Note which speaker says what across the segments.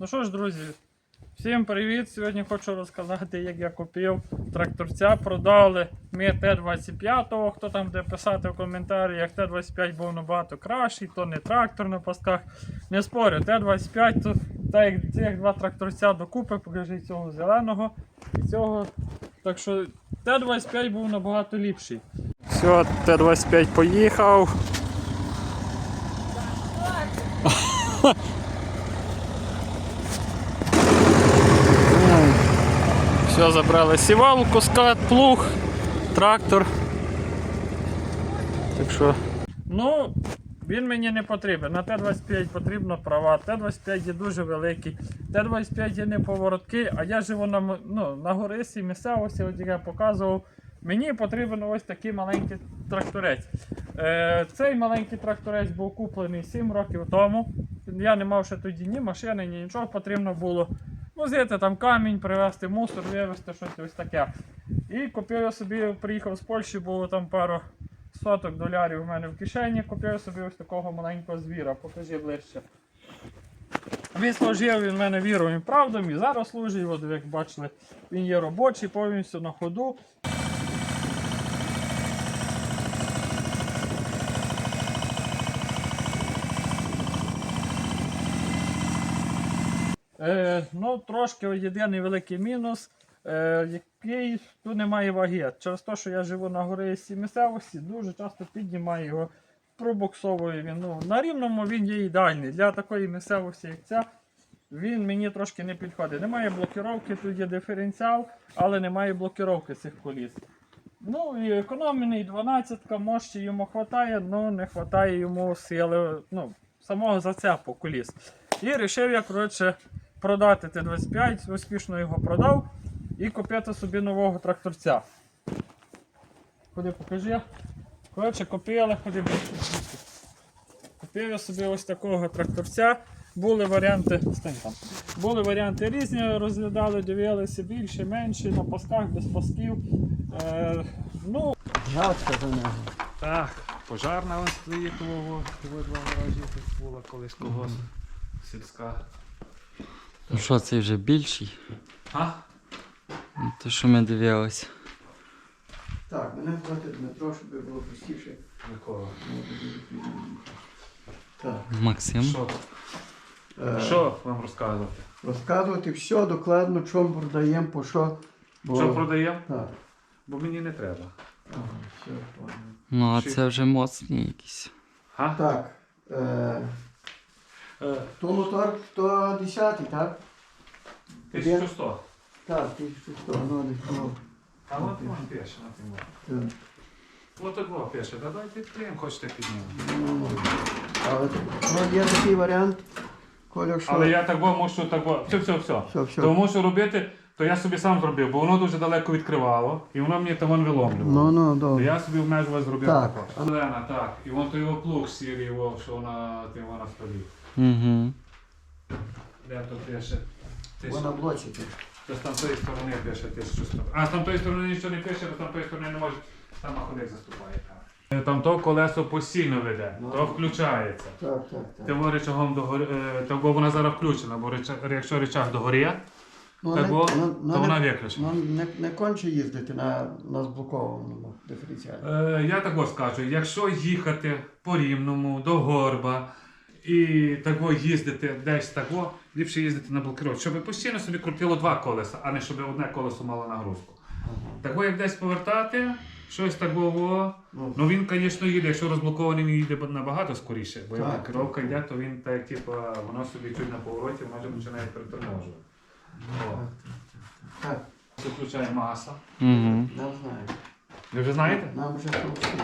Speaker 1: Ну що ж, друзі, всім привіт! Сьогодні хочу розказати, як я купив тракторця. Продали ми Т-25, хто там буде писати в коментарях, Т-25 був набагато кращий, то не трактор на пасках. Не спорю, Т-25, то так як цих два тракторця докупи, покажи цього зеленого і цього. Так що Т-25 був набагато ліпший. Все, Т-25 поїхав. Все, забрали сівалку, скат, плуг, трактор. Так що. Ну, він мені не потрібен. На Т-25 потрібно права. Т-25 є дуже великий. Т-25 є не поворотки, а я живу на, ну, на гористій місцевості, от я показував. Мені потрібен ось такий маленький тракторець. Е, цей маленький тракторець був куплений 7 років тому. Я не мав ще тоді ні машини, ні нічого. Потрібно було возити там камінь, привезти мусор, вивезти щось ось таке. І купив я собі, приїхав з Польщі, було там пару соток долярів у мене в кишені. Купив собі ось такого маленького звіра. Покажи ближче. Він служив він мене вірою і правдом і зараз служить. От, як бачили, він є робочий, повністю на ходу. Е, ну, трошки єдиний великий мінус, е, який тут немає ваги. Через те, що я живу на гористій місцевості, дуже часто піднімаю його, пробуксовую він. Ну, на рівному він є ідеальний. Для такої місцевості, як ця, він мені трошки не підходить. Немає блокіровки, тут є диференціал, але немає блокіровки цих коліс. Ну і економний 12 може йому вистачає, але не вистачає йому сили ну, самого зацепу коліс. І вирішив я коротше, продати Т-25, успішно його продав і купити собі нового тракторця. Ходи покажи. Коротше, купили, ходи. Купив я собі ось такого тракторця. Були варіанти. Стань там. Були варіанти різні, розглядали, дивилися більше, менше, на пасках, без пасків. Е, ну,
Speaker 2: Жалко за нього.
Speaker 3: Так, пожарна вон стоїть того два гаражі тут була колись когось сільська.
Speaker 2: Ну що, цей вже більший?
Speaker 3: А?
Speaker 2: Ну, То, що ми дивилися.
Speaker 4: Так, мене звати Дмитро, щоб було простіше.
Speaker 3: Микола.
Speaker 4: Так.
Speaker 2: Максим.
Speaker 3: Що?
Speaker 4: Е,
Speaker 3: Що вам розказувати?
Speaker 4: Розказувати все докладно, чому продаємо, по що. Бо...
Speaker 3: Що продаємо?
Speaker 4: Так.
Speaker 3: Бо мені не треба.
Speaker 4: Ага, все, понял.
Speaker 2: Ну, а
Speaker 3: Чи-
Speaker 2: це вже моцні якісь.
Speaker 3: А?
Speaker 4: Так. Е, то мотор 110, так?
Speaker 3: 1100.
Speaker 4: Так, 1100, ну, десь.
Speaker 3: А от вам пише на тему.
Speaker 4: Так.
Speaker 3: От так вам пише, да дайте підтримку, хочете підняти.
Speaker 4: Ну, Але ну, є такий варіант, Коля, що...
Speaker 3: Але я так мушу так. Все, все, все.
Speaker 4: Все, все.
Speaker 3: То мушу робити, то я собі сам зробив, бо воно дуже далеко відкривало, і воно мені там вон виломлювало.
Speaker 4: Ну, ну,
Speaker 3: То
Speaker 4: добре.
Speaker 3: я собі обмежував зробив
Speaker 4: Так.
Speaker 3: також. Олена, так. І вон той його плуг сірий, його, що на, ти його на столі.
Speaker 2: Угу.
Speaker 3: Де то пише? Тисяч-
Speaker 4: Вона блочить.
Speaker 3: То з там тої сторони пише 1100. А з там тої сторони нічого не пише, бо там тої сторони не може. Там ходик заступає. Е, Там то колесо постійно веде,
Speaker 4: Ну.
Speaker 3: то включається.
Speaker 4: Так, так, так.
Speaker 3: Тим речагом догорі, е, то бо вона зараз включена, бо реча- якщо речах догорі,
Speaker 4: Ну,
Speaker 3: так
Speaker 4: не-
Speaker 3: бо,
Speaker 4: ну,
Speaker 3: то
Speaker 4: ну,
Speaker 3: вона виключена.
Speaker 4: Ну, не, не конче їздити на, на зблокованому диференціалі.
Speaker 3: Е, я так ось скажу, якщо їхати по рівному до горба і тако їздити десь тако, ліпше їздити на блокировці, щоб постійно собі крутило два колеса, а не щоб одне колесо мало нагрузку. Тако як десь повертати, щось такого.
Speaker 4: Ну,
Speaker 3: Ну він, звісно, їде, якщо розблокований, він їде набагато скоріше, бо як
Speaker 4: так.
Speaker 3: йде, то він так, типу, воно собі чуть на повороті, може починає приторможувати. О.
Speaker 4: так,
Speaker 3: Це включає маса.
Speaker 2: Угу.
Speaker 4: не знаю.
Speaker 3: Ви вже знаєте?
Speaker 4: Нам вже сумські.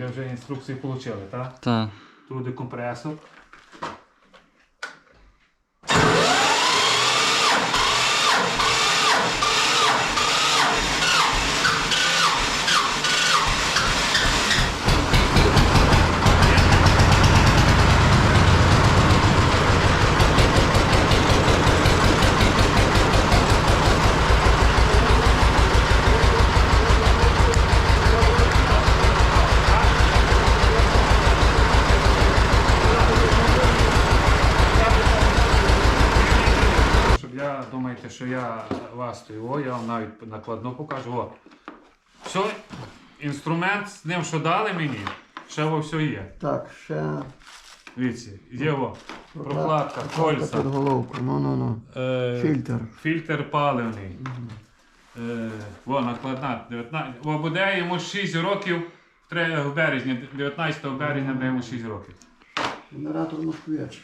Speaker 3: Ви вже інструкції отримали, так?
Speaker 2: Так.
Speaker 3: Тут декомпресор. Навіть накладно покажу. О. Все, інструмент з ним, що дали мені, ще во все є.
Speaker 4: Так, ще
Speaker 3: Дивіться, є о, прокладка, кольця,
Speaker 4: під головку. Ну, ну, ну.
Speaker 3: е,
Speaker 4: Фільтр.
Speaker 3: фільтр паливний. Е, о, накладна. 19, о, буде йому 6 років тре- в березні, 19 березня буде йому 6 років.
Speaker 4: Генератор москвич.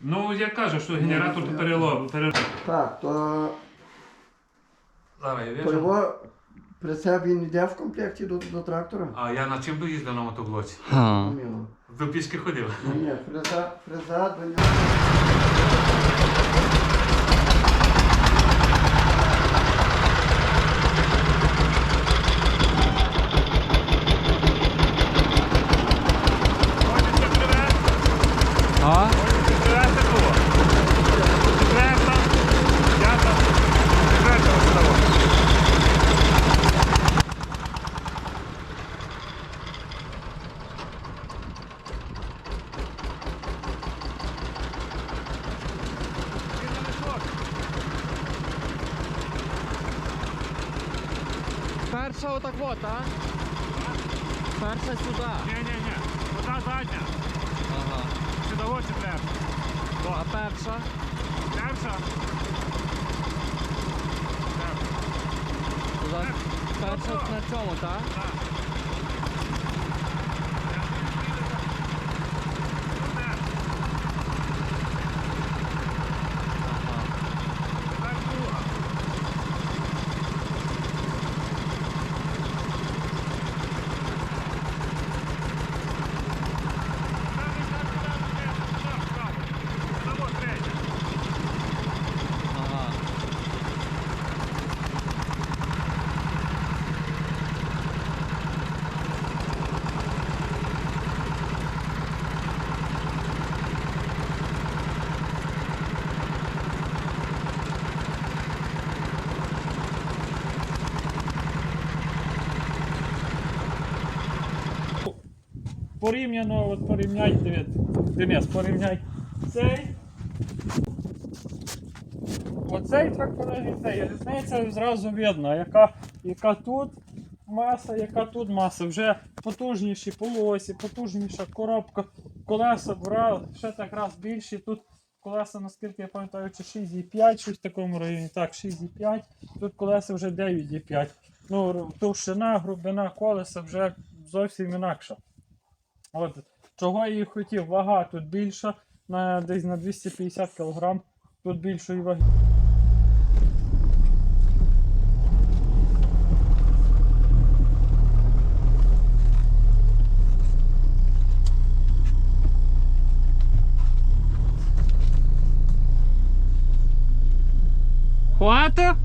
Speaker 3: Ну, я кажу, що генератор перелом. перелом.
Speaker 4: Так, то,
Speaker 3: Зараз я
Speaker 4: то
Speaker 3: вижу.
Speaker 4: його він йде в комплекті до, до трактора?
Speaker 3: А я на чим доїздив на мотоблоці?
Speaker 2: Ага.
Speaker 4: Поміло.
Speaker 3: Ви пішки ходив.
Speaker 4: Ні, ні, фреза, фреза до нього.
Speaker 2: а? Перша отак вот, а? Перша сюди.
Speaker 3: Ні-ні-ні, вода задня.
Speaker 2: Ага.
Speaker 3: Чи того, чи треба?
Speaker 2: А перша?
Speaker 3: Перша?
Speaker 2: Перша на цьому, так?
Speaker 3: Тепер друга.
Speaker 2: Ага.
Speaker 1: Порівняно, от порівняй, Денис, порівняй цей. Оцей трактор і цей. Різниця зразу видно, яка, яка тут маса, яка тут маса. Вже потужніші полуосі, потужніша коробка, колеса бра, ще так раз більші. Тут колеса, наскільки я пам'ятаю, чи 6,5, щось в такому районі. Так, 6,5. Тут колеса вже 9,5. Ну, товщина, грубина колеса вже зовсім інакша. От, чого я і хотів, вага тут більша, на, десь на 250 кг, тут більшої ваги.
Speaker 2: Хвата?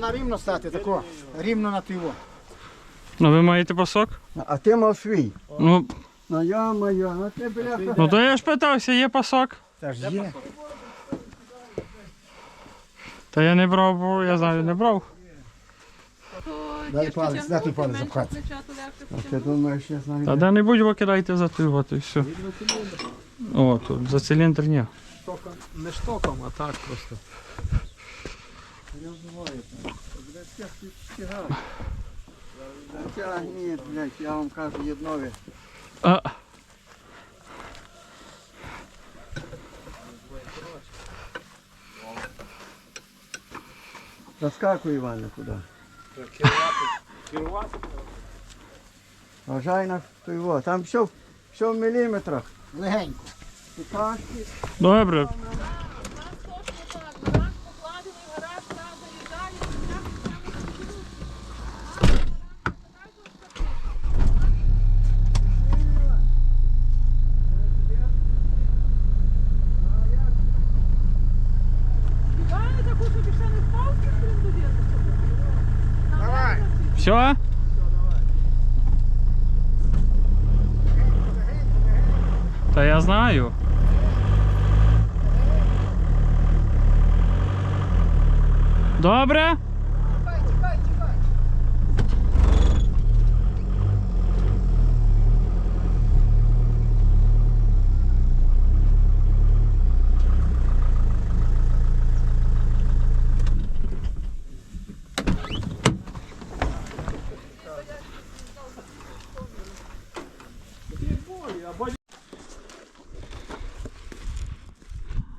Speaker 5: На рівно стати, тако. Рівно на тиво.
Speaker 2: Ну ви маєте пасок?
Speaker 4: А ти мав свій.
Speaker 2: Ну,
Speaker 4: Ну я моя, ну ти бляха.
Speaker 2: ну то я ж питався, є пасок?
Speaker 5: Та ж є.
Speaker 2: Та я не брав, бо я знаю, не брав.
Speaker 5: Дай палець, дай той палець запхати.
Speaker 4: А ти думаєш, я знаю.
Speaker 2: Та де-небудь ви кидайте за той от і все. О, тут за циліндр ні.
Speaker 6: Не штоком, а так просто.
Speaker 4: Тягні, блядь, я вам кажу, єднові.
Speaker 2: А,
Speaker 4: Заскакуй, Іване, туди. Вважай на той во. Там все, в- все в міліметрах.
Speaker 5: Легенько.
Speaker 4: І
Speaker 2: добре. Все? Та я знаю. Добре?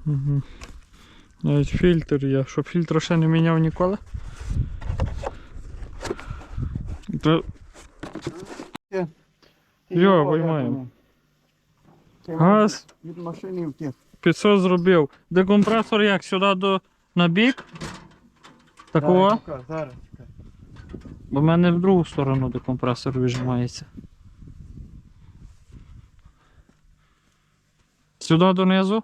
Speaker 2: Угу. Навіть фільтр є, щоб фільтр ще не міняв ніколи. То Йо, виймаємо. газ
Speaker 4: Від машини втік.
Speaker 2: 500 зробив. Декомпресор як сюди до на бік. Такого.
Speaker 4: Зараз, Зараз.
Speaker 2: Бо в мене в другу сторону декомпресор вижимається. Сюди донизу.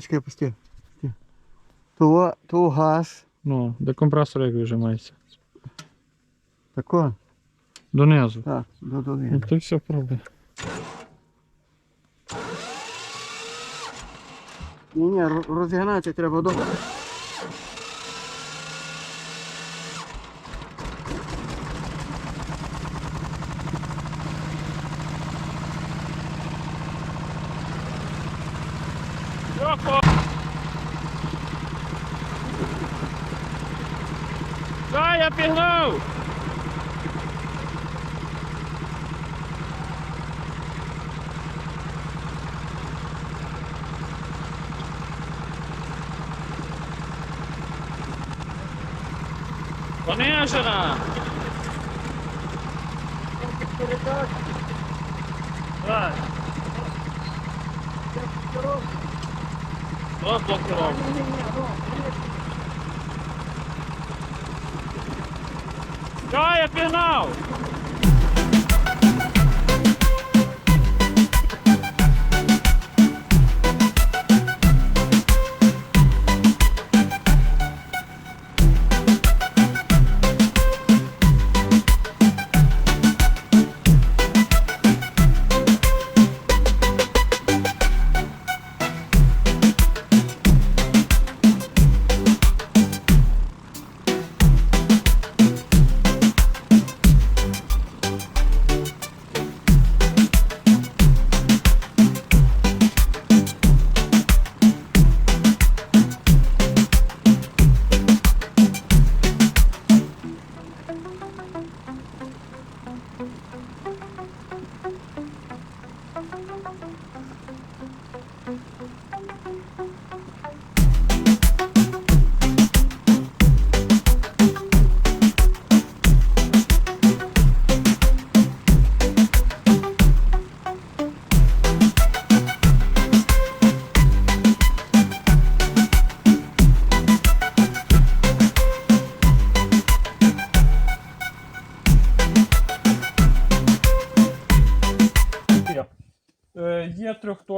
Speaker 4: Чекай, пусти. То, то газ.
Speaker 2: Ну, декомпресор як вижимається.
Speaker 4: Тако.
Speaker 2: Донизу.
Speaker 4: Так, до
Speaker 2: донизу.
Speaker 4: Ну
Speaker 2: то все пробуй.
Speaker 4: Ні, ні, ро- розігнати треба до.
Speaker 2: Дай, я пігнав! Понижена! Так. Блокировка. Дай, я пігнав!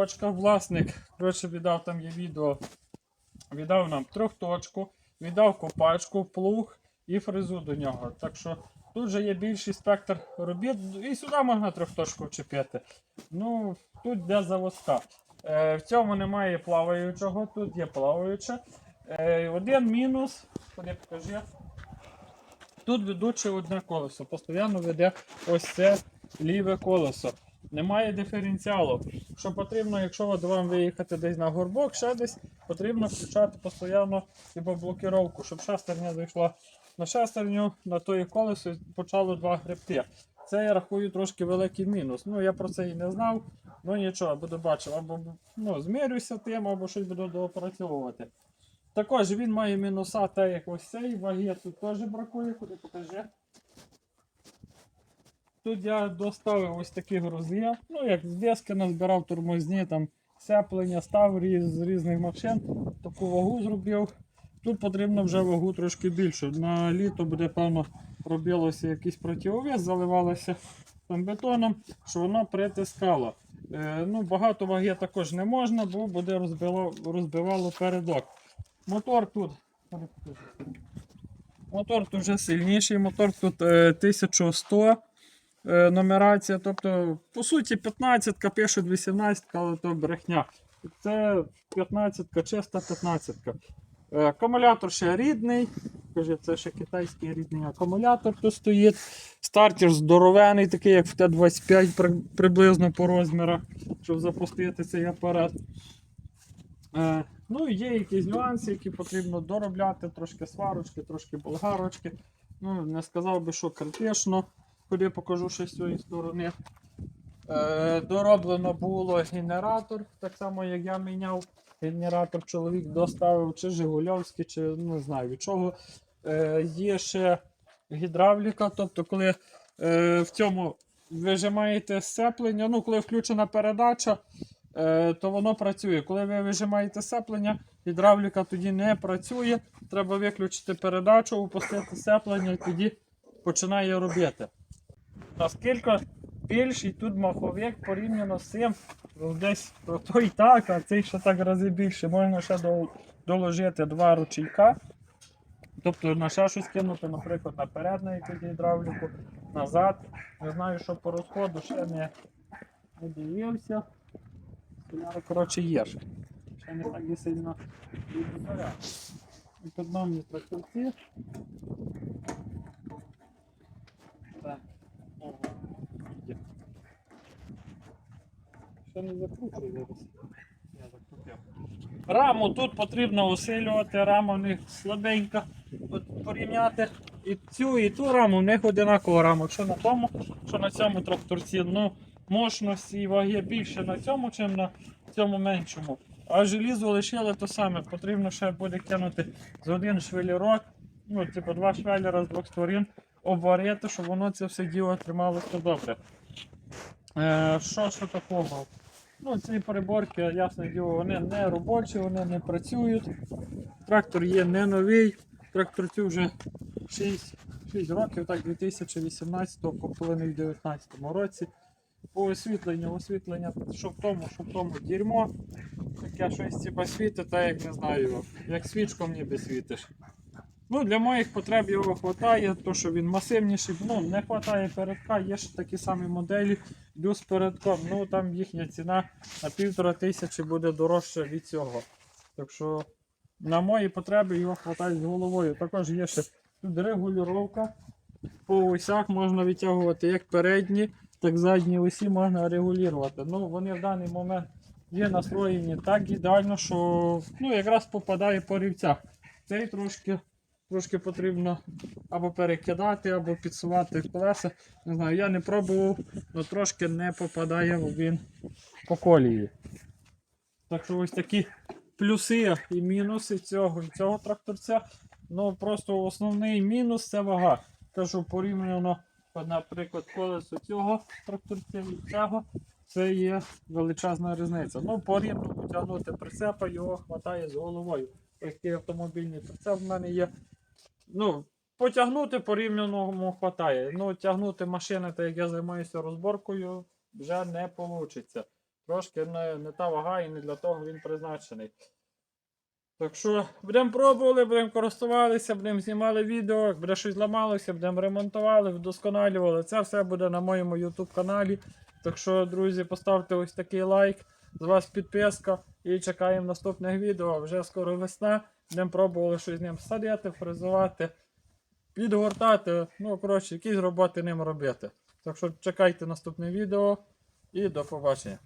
Speaker 1: Трьохточка, власник, коротше, віддав там є відео. Віддав нам трьохточку, віддав копачку, плуг і фрезу до нього. Так що тут же є більший спектр робіт, і сюди можна трьохточку вчепити. Ну, тут де заводська. Е, в цьому немає плаваючого, тут є плаваюче. Е, один мінус, ходи покажи. Тут ведуче одне колесо, постійно веде ось це ліве колесо. Немає диференціалу. Що потрібно, якщо от вам виїхати десь на горбок, ще десь, потрібно включати постійно блокіровку, щоб шестерня зайшла на шестерню, на тої колесо почало два гребти. Це я рахую трошки великий мінус. Ну я про це і не знав. Ну нічого, буду бачив, або ну, змірюся тим, або щось буду доопрацьовувати. Також він має мінуса, те як ось цей, ваги тут теж бракує, куди покажи. Тут я доставив ось такі грузи, ну як з диски назбирав тормозні, там сцеплення, став різ, з різних машин, таку вагу зробив. Тут потрібно вже вагу трошки більшу. На літо буде, певно, робилося якийсь противовес, заливалося там бетоном, що воно притискало. Е, ну, багато ваги також не можна, бо буде розбило, розбивало передок. Мотор тут. Мотор тут вже сильніший, мотор тут е, 1100 е, нумерація. Тобто, по суті, 15 пишуть 18, але то брехня. Це 15 чиста 15 Е, Акумулятор ще рідний. Каже, це ще китайський рідний акумулятор тут стоїть. Стартер здоровений, такий, як в Т-25 приблизно по розмірах, щоб запустити цей апарат. Е, ну, є якісь нюанси, які потрібно доробляти, трошки сварочки, трошки болгарочки. Ну, не сказав би, що критично. Ходи покажу ще з цієї сторони. Е, дороблено було генератор, так само як я міняв. Генератор чоловік доставив чи Жигульовський, чи не знаю від чого. Е, є ще гідравліка, тобто, коли е, в цьому вижимаєте сцеплення, ну, коли включена передача, е, то воно працює. Коли ви вижимаєте сцеплення, гідравліка тоді не працює. Треба виключити передачу, опустити сцеплення і тоді починає робити. Наскільки більший тут маховик порівняно з цим, ну, десь про то і так, а цей ще так рази більше. Можна ще доложити два ручейка. Тобто на ще щось кинути, наприклад, наперед на якусь гідравліку, назад. Не знаю, що по розходу ще не, не дивився. Коротше, є ще. Ще не так і сильно відбирає. Економні тракторці. Так. Ого. Є. Ще не закручую зараз. Я закрутив. Раму тут потрібно усилювати, рама в них слабенька. От порівняти і цю, і ту раму, в них одинакова рама. Що на тому, що на цьому тракторці. Ну, мощності і ваги більше на цьому, ніж на цьому меншому. А желізо лишили то саме. Потрібно ще буде кинути з один швелірок, ну, типу два швеліра з двох сторін, обварити, щоб воно це все діло трималося добре. Е, що такого? Ну, ці переборки, ясне діло, вони не робочі, вони не працюють. Трактор є не новий, тракторцю вже 6, 6 років, так, 2018 по половині в 2019 році. По освітленню, освітлення, що в тому, що в тому дерьмо. Таке щось типа світить, так як не знаю, як свічком ніби світиш. Ну, для моїх потреб його вистачає, то що він масивніший, ну не вистачає передка, є ще такі самі моделі, плюс передком. Ну там їхня ціна на півтора тисячі буде дорожча від цього. Так що на мої потреби його вистачає з головою. Також є ще тут регулювання. По осях можна відтягувати як передні, так задні осі можна регулювати. Ну, вони в даний момент є настроєні так ідеально, що ну, якраз попадає по рівцях. Цей трошки, трошки потрібно або перекидати, або підсувати колеса. Не знаю, я не пробував, але трошки не попадає він по колії. Так що ось такі плюси і мінуси цього цього тракторця. Ну просто основний мінус це вага. Кажу, порівняно, наприклад, колесо цього тракторця і цього, це є величезна різниця. Ну, порівняно потягнути прицепа, його хватає з головою. Ось такий автомобільний прицеп в мене є. Ну, потягнути порівняно хватає. Ну, тягнути машини, так як я займаюся розборкою, вже не вийде. Трошки не, не та вага і не для того він призначений. Так що будемо пробували, будемо користувалися, будемо знімали відео, буде щось зламалося, будемо ремонтували, вдосконалювали. Це все буде на моєму YouTube каналі. Так що, друзі, поставте ось такий лайк, з вас підписка і чекаємо наступних відео. Вже скоро весна. Будемо пробували щось з ним садити, фрезувати, підгортати. Ну, коротше, якісь роботи ним робити. Так що чекайте наступне відео і до побачення.